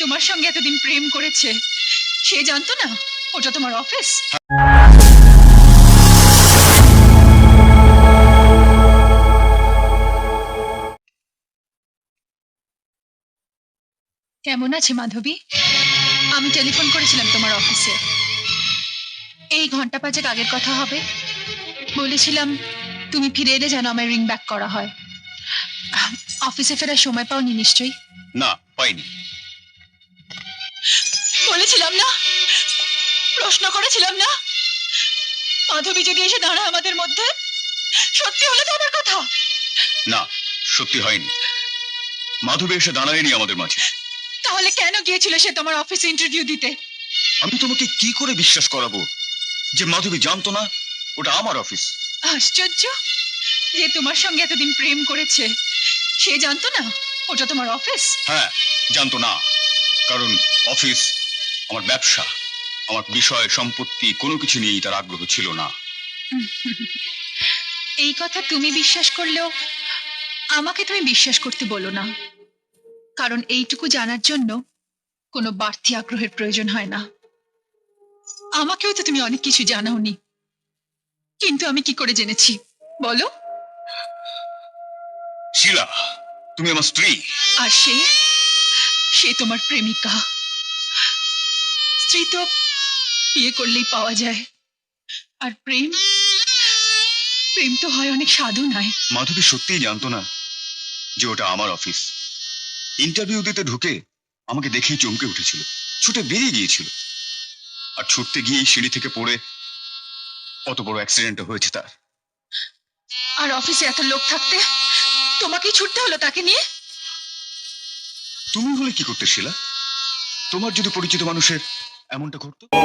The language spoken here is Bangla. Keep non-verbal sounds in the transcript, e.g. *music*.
তোমার সঙ্গে এতদিন প্রেম করেছে। সে জানতো না, ওটা তোমার অফিস কেমন আছে মাধবী? আমি টেলিফোন করেছিলাম তোমার অফিসে এই ঘণ্টা পাঁচেক আগের কথা হবে। বলেছিলাম, তুমি ফিরে এলে যেন আমার রিং ব্যাক করা হয়। অফিসে ফেরার সময় পাওনি নিশ্চয়ই? না, পাইনি। বলেছিলাম না? প্রশ্ন করেছিলাম না? মাধবী যদি এসে দাঁড়ায় আমাদের মধ্যে সত্যি হলে তো আমার কথা। না সত্যি হয়নি। মাধবী এসে দাঁড়ায়নি আমাদের মাঝে। তাহলে কেন গিয়েছিল সে তোমার অফিসে ইন্টারভিউ দিতে? আমি তোমাকে কি করে বিশ্বাস করাবো? যে মাধবী জানতো না ওটা আমার অফিস আশ্চর্য! যে তোমার সঙ্গে এতদিন প্রেম করেছে সে জানতো না ওটা তোমার অফিস হ্যাঁ জানতো না। কারণ অফিস আমার ব্যবসা আমার বিষয় সম্পত্তি কোনো কিছু নিয়েই তার আগ্রহ ছিল না। *laughs* এই কথা তুমি বিশ্বাস করলেও আমাকে তুমি বিশ্বাস করতে বলো না। কারণ এইটুকু জানার জন্য কোনো বাড়তি আগ্রহের প্রয়োজন হয় না। আমাকেও তো তুমি অনেক কিছু জানাওনি। কিন্তু আমি কি করে জেনেছি? বলো। শিলা তুমি আমার স্ত্রী। আর সে সে তোমার প্রেমিকা। স্ত্রী তো বিয়ে করলেই পাওয়া যায়। আর প্রেম? প্রেম তো হয় অনেক সাধু নয়। মাধবী সত্যিই জানতো না যে ওটা আমার অফিস। ইন্টারভিউ দিতে ঢুকে আমাকে দেখেই চমকে উঠেছিল। ছুটে বেরিয়ে গিয়েছিল। আর ছুটতে গিয়ে সিঁড়ি থেকে পড়ে কত বড় অ্যাক্সিডেন্ট হয়েছে তার। আর অফিসে এত লোক থাকতে তোমাকেই ছুটতে হলো তাকে নিয়ে? তুমি হলে কি করতে শিলা? তোমার যদি পরিচিত মানুষের এমনটা ঘটতো?